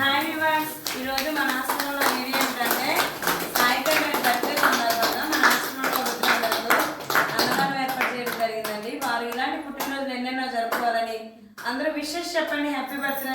hi viewers ఈరోజు మన ఆశ్రమంలో ఇది ఏంటంటే సాయిపేట బర్త్డే సందర్భంగా మన ఆశ్రమంలో రుద్రగారు అన్నదానం ఏర్పాటు చేయడం జరిగిందండి వారు ఇలాంటి పుట్టినరోజులు ఎన్నెన్నో జరుపుకోవాలని అందరూ విషెస్ చెప్పండి హ్యాపీ బర్త్డే